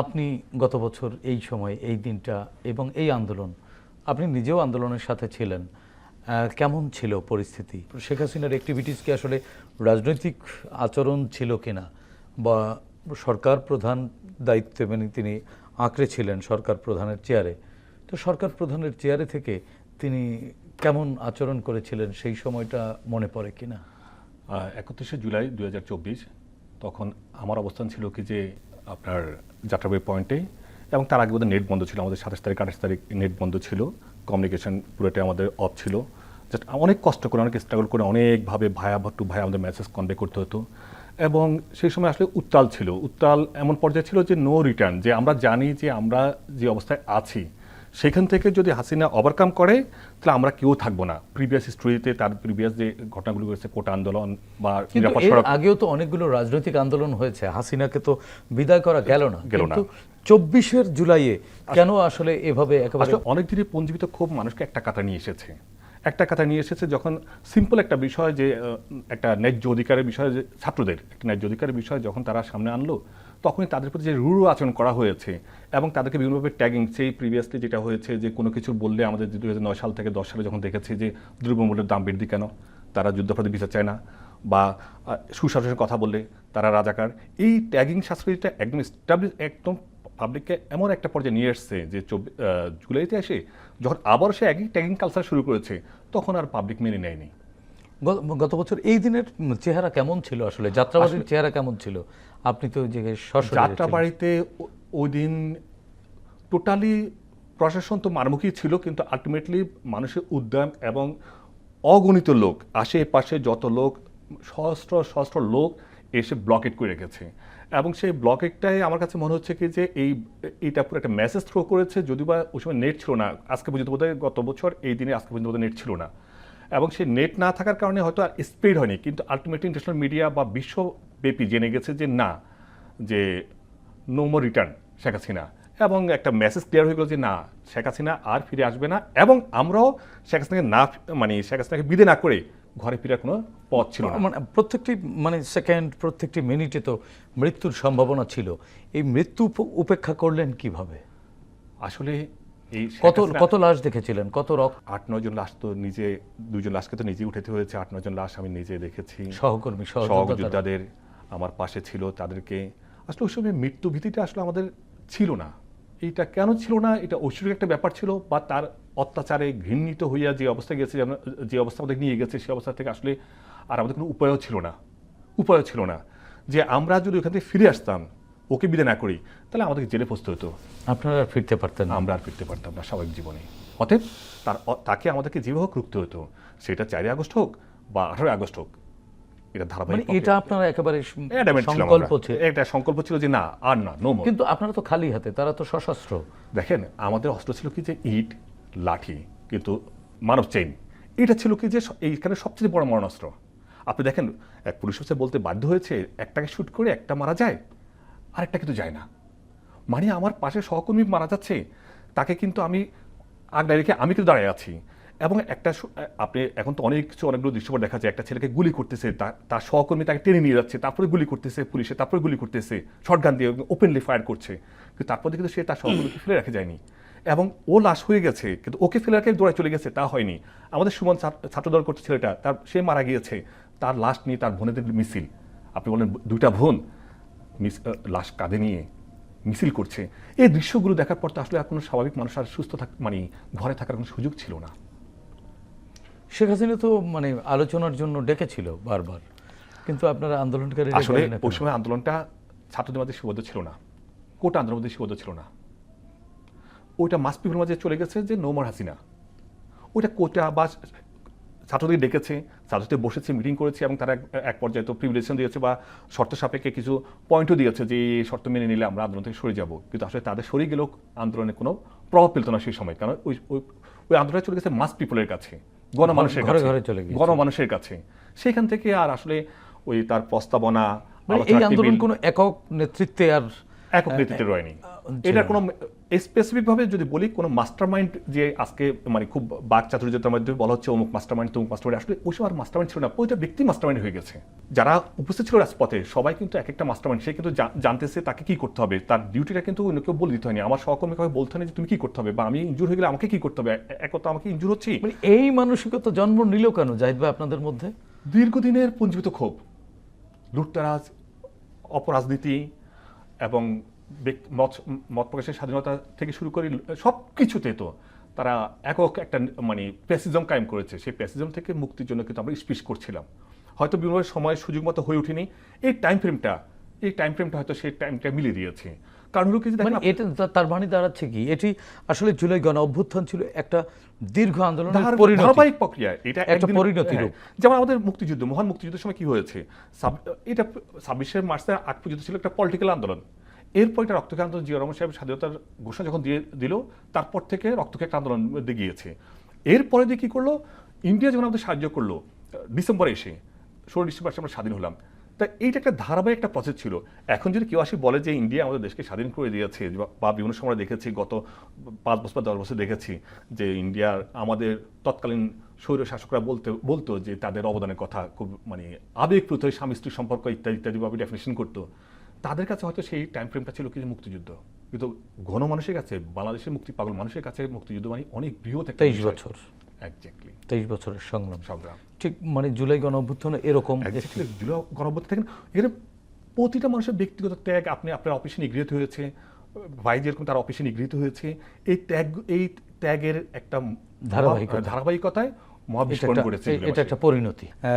আপনি গত বছর এই সময় এই দিনটা এবং এই আন্দোলন, আপনি নিজেও আন্দোলনের সাথে ছিলেন কেমন ছিল পরিস্থিতি? শেখ হাসিনার অ্যাক্টিভিটিস কি আসলে রাজনৈতিক আচরণ ছিল কিনা বা সরকার প্রধান দায়িত্বে মানে তিনি আঁকড়ে ছিলেন সরকার প্রধানের চেয়ারে? তো সরকার প্রধানের চেয়ারে থেকে তিনি কেমন আচরণ করেছিলেন সেই সময়টা মনে পড়ে কিনা? একত্রিশে জুলাই দু হাজার চব্বিশ তখন আমার অবস্থান ছিল কি যে আপনার যাত্রাবাড়ি পয়েন্টে এবং তার আগে বোধহয় নেট বন্ধ ছিল, আমাদের সাতাশ তারিখ, আঠাশ তারিখ নেট বন্ধ ছিল। কমিউনিকেশন পুরোটাই আমাদের অফ ছিল। জাস্ট অনেক কষ্ট করে, অনেক স্ট্রাগল করে, অনেকভাবে ভায়া টু ভায়া আমাদের মেসেজ কনভে করতে হতো। এবং সেই সময় আসলে উত্তাল ছিল। উত্তাল এমন পর্যায়ে ছিল যে নো রিটার্ন যে আমরা জানি যে আমরা যে অবস্থায় আছি সেখান থেকে যদি হাসিনা ওভারকাম করে তাহলে আমরা কেউ থাকব না। প্রিভিয়াস হিস্ট্রিতে তার প্রিভিয়াস যে ঘটনাগুলো ঘটেছে কোটা আন্দোলন বা আগেও তো অনেকগুলো রাজনৈতিক আন্দোলন হয়েছে। হাসিনাকে তো বিদায় করা গেল না। গেল না। চব্বিশের জুলাইয়ে কেন আসলে এভাবে একেবারে অনেক দিনই পঞ্জীবিত খুব মানুষকে একটা কাতা নিয়ে এসেছে। একটা কথা নিয়ে এসেছে যখন সিম্পল একটা বিষয় যে একটা ন্যায্য অধিকারের বিষয় যে ছাত্রদের একটা ন্যায্য অধিকারের বিষয় যখন তারা সামনে আনলো তখনই তাদের প্রতি যে রূঢ় আচরণ করা হয়েছে এবং তাদেরকে বিভিন্নভাবে ট্যাগিং সেই প্রিভিয়াসলি যেটা হয়েছে যে কোনো কিছু বললে আমাদের দু নয় সাল থেকে দশ সালে যখন দেখেছি যে দ্রব্যমূল্যের দাম বৃদ্ধি কেন, তারা যুদ্ধাপরাধী বিচার চায় না বা সুশাসনের কথা বললে তারা রাজাকার, এই ট্যাগিং শাস্ত্রটা একদম স্টাবলিশ একদম পাবলিককে এমন একটা পর্যায়ে নিয়ে এসছে যে জুলাইতে এসে যখন আবার সে একই ট্যাগিং কালচার শুরু করেছে, তখন আর পাবলিক মেনে নেয়নি। গত বছর এই দিনের চেহারা কেমন ছিল আসলে? যাত্রাবাড়ির চেহারা কেমন ছিল? আপনি তো ওই জায়গায় সশরীরে যাত্রা ছিলেন। বাড়িতে ও- ওই দিন টোটালি প্রশাসন তো মারমুখী ছিল কিন্তু আলটিমেটলি মানুষের উদ্যম এবং অগণিত লোক আশেপাশে যত লোক সহস্র সহস্র লোক এসে ব্লকেট করে রেখেছে এবং সেই ব্লকেটটাই আমার কাছে মনে হচ্ছে কি যে এই এইটা পুরো একটা মেসেজ থ্রো করেছে যদিও বা ওই সময় নেট ছিল না। আজকে পর্যন্ত বোধহয় গত বছর এই দিনে আজকে পর্যন্ত বোধহয় নেট ছিল না। এবং সেই নেট না থাকার কারণে হয়তো আর স্প্রেড হয়নি। কিন্তু আলটিমেটলি ইন্টারন্যাশনাল মিডিয়া বা বিশ্বব্যাপী জেনে গেছে যে না যে no more return Sheikh Hasina. এবং একটা মেসেজ ক্লিয়ার হয়ে গেল যে না শেখ হাসিনা আর ফিরে আসবে না। এবং আমরাও শেখ হাসিনাকে না মানে শেখ হাসিনাকে বিদে না করে ঘরে ফেরার কোনো পথ ছিল না। মানে প্রত্যেকটি মানে সেকেন্ড প্রত্যেকটি মিনিটে তো মৃত্যুর সম্ভাবনা ছিল। এই মৃত্যু উপেক্ষা করলেন কীভাবে? আসলে কত কত লাশ দেখেছিলেন? কত রক্ত? আট নয় জন লাশ তো নিজে দুইজন লাশকে তো নিজে উঠাতে হয়েছে। আট নয় জন লাশ আমি নিজে দেখেছি। সহকর্মী সহযোদ্ধাদের আমার পাশে ছিল তাদেরকে। আসলে ওই সময় মৃত্যু ভীতিটা আসলে আমাদের ছিল না। এটা কেন ছিল না? এটা ঐশ্বরিক একটা ব্যাপার ছিল বা তার অত্যাচারে ঘৃণিত হইয়া যে অবস্থায় গেছে যে অবস্থা আমাদের নিয়ে গেছে সেই অবস্থা থেকে আসলে আর আমাদের কোনো উপায়ও ছিল না। উপায়ও ছিল না। যে আমরা যদি ওখান থেকে ফিরে আসতাম ওকে বিদে না করি তাহলে আমাদেরকে জেলে পৌঁছতে হতো। আপনারা আর ফিরতে পারতেন না। আমরা আর ফিরতে পারতাম না স্বাভাবিক জীবনে। অতএব তার তাকে আমাদেরকে যেভাবে হোক রুখতে হতো। সেটা চারই আগস্ট হোক বা আঠারোই আগস্ট হোক। এটা মানে ধারাবাহিক এটা আপনারা একেবারে সংকল্প ছিল। সংকল্প ছিল যে না আর না নো কিন্তু আপনারা তো খালি হাতে তারা তো সশস্ত্র। দেখেন আমাদের অস্ত্র ছিল কি যে ইট লাঠি কিন্তু মানব চেইন এটা ছিল কি যে এইখানে সবচেয়ে বড় মরণাস্ত্র। আপনি দেখেন এক পুলিশ অফিসার বলতে বাধ্য হয়েছে একটাকে শুট করে একটা মারা যায়। আরেকটা কিন্তু যায় না। মানে আমার পাশে সহকর্মী মারা যাচ্ছে, তাকে কিন্তু আমি আগলায় রেখে আমি কিন্তু দাঁড়িয়ে আছি। এবং একটা আপনি এখন তো অনেক কিছু অনেকগুলো দৃশ্যপট দেখা যায়, একটা ছেলেকে গুলি করতেছে তার সহকর্মী তাকে টেনে নিয়ে যাচ্ছে, তারপরে গুলি করতেছে পুলিশে, তারপরে গুলি করতেছে শর্টগান দিয়ে ওপেনলি ফায়ার করছে। কিন্তু তারপরে কিন্তু সে তার সহকর্মীকে ফেলে রাখা যায়নি। এবং ও লাশ হয়ে গেছে, কিন্তু ওকে ফেলে রেখে দৌড়ে চলে গেছে, তা হয়নি। আমাদের সুমন ছাত্র- ছাত্রদল করছে ছেলেটা, তার, সে মারা গিয়েছে, তার লাশ নিয়ে তার বোনেদের মিছিল। আপনি বলেন দুইটা বোন মিস লাশ কাঁধে নিয়ে মিছিল করছে। এই দৃশ্যগুলো দেখার পর তো আসলে আর কোনো স্বাভাবিক মানুষ আর সুস্থ থাক মানে ঘরে থাকার কোনো সুযোগ ছিল না। শেখ হাসিনা তো মানে আলোচনার জন্য ডেকেছিল বারবার। কিন্তু আপনারা আন্দোলনকারী আসলে ওই সময় আন্দোলনটা ছাত্রদের মধ্যে সীমাবদ্ধ ছিল না। কোটা আন্দোলনের মধ্যে সীমাবদ্ধ ছিল না। ওইটা মাস পিপুলের মাঝে চলে গেছে যে নোমর হাসিনা। ওইটা কোটা বা ছাত্রদের ডেকেছে ছাত্রদের বসেছে মিটিং করেছে এবং তারা এক- পর্যায়ে তো প্রিভিলেশন দিয়েছে বা শর্ত সাপেক্ষে কিছু পয়েন্টও দিয়েছে যে এই শর্ত মেনে নিলে আমরা আন্দোলন থেকে সরে যাব। কিন্তু আসলে তাদের সরে গেলেও আন্দোলনে কোনো প্রভাব ফেলতো না সেই সময়। কারণ ওই ওই আন্দোলনে চলে গেছে মাস পিপলের কাছে গণমানুষের ঘরে ঘরে চলে গিয়েছে। গণমানুষের কাছে। সেখান থেকে আর আসলে ওই তার প্রস্তাবনা মানে এই আন্দোলন কোনো একক নেতৃত্বে আর একক নেতৃত্বে রয়নি। এটা কোনো স্পেসিফিক ভাবে যদি বলি কোনো মাস্টারমাইন্ড যে আজকে মানে খুব বাক চাতুর্যতার মাধ্যমে বলা হচ্ছে অমুক মাস্টার মাস্টারমাইন্ড তমুক মাস্টারমাইন্ড আসলে ওইসব আর মাস্টারমাইন্ড ছিল না প্রতিটা ব্যক্তি মাস্টারমাইন্ড হয়ে গেছে। যারা উপস্থিত ছিল রাজপথে সবাই কিন্তু এক একটা মাস্টারমাইন্ড সে কিন্তু জানতেছে তাকে কি করতে হবে তার ডিউটিটা কিন্তু অন্য কেউ বলে দিতে হয়নি। আমার সহকর্মী কাউকে বলতে হয়নি যে তুমি কি করতে হবে বা আমি ইঞ্জুর হয়ে গেলে আমাকে কি করতে হবে এক কথা আমাকে ইঞ্জুর হচ্ছে? মানে এই মানসিকতা জন্ম নিল কেন জাহিদ ভাই আপনাদের মধ্যে? দীর্ঘদিনের পুঞ্জীবিত ক্ষোভ লুটতারাজ অপরাজনীতি এবং মত মত প্রকাশের স্বাধীনতা থেকে শুরু করে সব কিছুতে তো তারা একক একটা মানে প্যাসিজম কায়েম করেছে। সেই প্যাসিজম থেকে মুক্তির জন্য কিন্তু আমরা স্পিচ করছিলাম। হয়তো বিভিন্ন সময় সুযোগ মতো হয়ে ওঠেনি। এই টাইম ফ্রেমটা এই টাইম ফ্রেমটা হয়তো সেই টাইমটা মিলিয়ে দিয়েছে। কারণ হলো কি মানে এটা তার মানে দাঁড়াচ্ছে কি? এটি আসলে জুলাই গণ অভ্যুত্থান ছিল একটা দীর্ঘ আন্দোলন ধার- ধারাবাহিক প্রক্রিয়া। এটা একটা পরিণতি হ্যাঁ, রূপ। যেমন আমাদের মুক্তিযুদ্ধ মহান মুক্তিযুদ্ধের সময় কি হয়েছে? এটা ছাব্বিশে মার্চের আগ পর্যন্ত ছিল একটা পলিটিক্যাল আন্দোলন। এরপর এটা রক্তকে আন্দোলন জিয়া রহমান সাহেব স্বাধীনতার ঘোষণা যখন দিয়ে দিল, তারপর থেকে রক্তকে আন্দোলন মধ্যে গিয়েছে এরপরে দিয়ে কী করল? ইন্ডিয়া যখন আমাদের সাহায্য করল, ডিসেম্বরে এসে, ষোলো ডিসেম্বর আমরা স্বাধীন হলাম। তা এইটা একটা ধারাবাহিক একটা প্রসেস ছিল। এখন যদি কেউ আসি বলে যে ইন্ডিয়া আমাদের দেশকে স্বাধীন করে দিয়েছে, বা- বিভিন্ন সময় দেখেছি, গত পাঁচ বছর বা দশ বছর দেখেছি যে ইন্ডিয়ার আমাদের তৎকালীন স্বৈর শাসকরা বলতে, বলতো যে তাদের অবদানের কথা খুব মানে আবেগপ্রুত স্বামী স্ত্রী সম্পর্ক ইত্যাদি ইত্যাদিভাবে ডেফিনেশন করতো। তাদের কাছে হয়তো সেই টাইম ফ্রেমটা ছিল কি যে মুক্তিযুদ্ধ। কিন্তু ঘন মানুষের কাছে বাংলাদেশের মুক্তি পাগল মানুষের কাছে মুক্তিযুদ্ধ মানে অনেক বৃহৎ তেইশ বছর। একজাক্টলি তেইশ বছরের সংগ্রাম। সংগ্রাম। ঠিক মানে জুলাই গণ অভ্যুত্থান এরকম জুলাই গণঅভ্যুত্থান দেখেন এখানে প্রতিটা মানুষের ব্যক্তিগত ত্যাগ আপনি আপনার অফিসে নিগৃহীত হয়েছে ভাই যেরকম তার অফিসে নিগৃহীত হয়েছে এই ত্যাগ এই ত্যাগের একটা ধারাবাহিকতা। ধারাবাহিকতায় মহাবিস্ফোরণ করেছে এটা একটা পরিণতি।